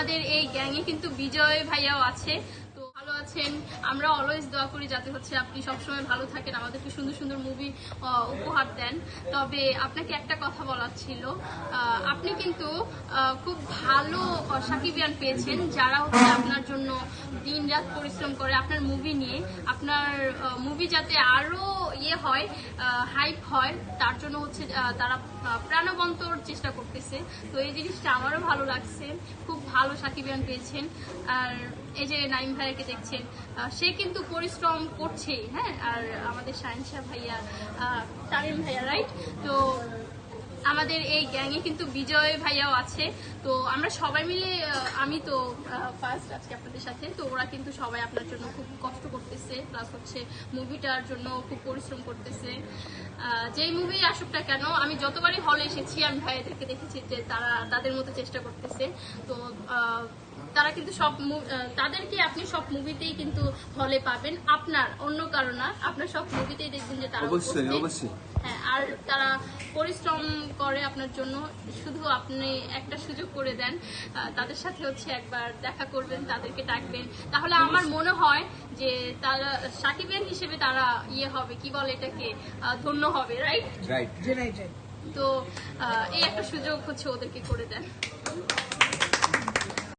আমাদের এই গ্যাংয়ে কিন্তু বিজয় ভাইয়াও আছে। আছেন আমরা অলওয়েজ দোয়া করি যাতে হচ্ছে আপনি সবসময় ভালো থাকেন, আমাদেরকে সুন্দর সুন্দর মুভি উপহার দেন। তবে আপনাকে একটা কথা বলার ছিল আপনি কিন্তু খুব ভালো সাকিবিয়ান পেয়েছেন, যারা হচ্ছে আপনার জন্য দিন রাত পরিশ্রম করে আপনার মুভি নিয়ে। আপনার মুভি যাতে আরও ইয়ে হয় হাইপ হয়, তার জন্য হচ্ছে তারা প্রাণবন্তর চেষ্টা করতেছে। তো এই জিনিসটা আমারও ভালো লাগছে। খুব ভালো সাকিবিয়ান পেয়েছেন। আর এই যে নাইম ভাইয়াকে দেখছেন সে কিন্তু পরিশ্রম করছেই হ্যাঁ? আর আমাদের শাহিনশাহ ভাইয়া তামিম ভাইয়া রাইট তো আমাদের এই গ্যাংয়ে কিন্তু বিজয় ভাইয়াও আছে। তো আমরা সবাই মিলে আমি তো ফার্স্ট আজকে আপনাদের সাথে, তো ওরা কিন্তু সবাই আপনার জন্য খুব কষ্ট করতেছে প্লাস হচ্ছে মুভিটার জন্য খুব পরিশ্রম করতেছে। যেই মুভি আসুক না কেন, আমি যতবারই হলে এসেছি, আমি ভাইয়াদেরকে দেখেছি যে তারা, তাদের মতো চেষ্টা করতেছে। তো তারা কিন্তু সব তাদেরকে আপনি সব মুভিতেই কিন্তু হলে পাবেন। আপনার অন্য কারও না আপনার সব মুভিতেই দেখবেন যে তারা অবশ্যই, অবশ্যই। হ্যাঁ আর তারা পরিশ্রম করে আপনার জন্য। শুধু আপনি একটা সুযোগ করে দেন তাদের সাথে হচ্ছে একবার দেখা করবেন তাদেরকে ডাকবেন। তাহলে আমার মনে হয় যে তারা সাকিবিয়ান হিসেবে তারা ইয়ে হবে কি বলে এটাকে আহ, ধন্য হবে রাইট রাইট তো আহ, এই একটা সুযোগ হচ্ছে ওদেরকে করে দেন।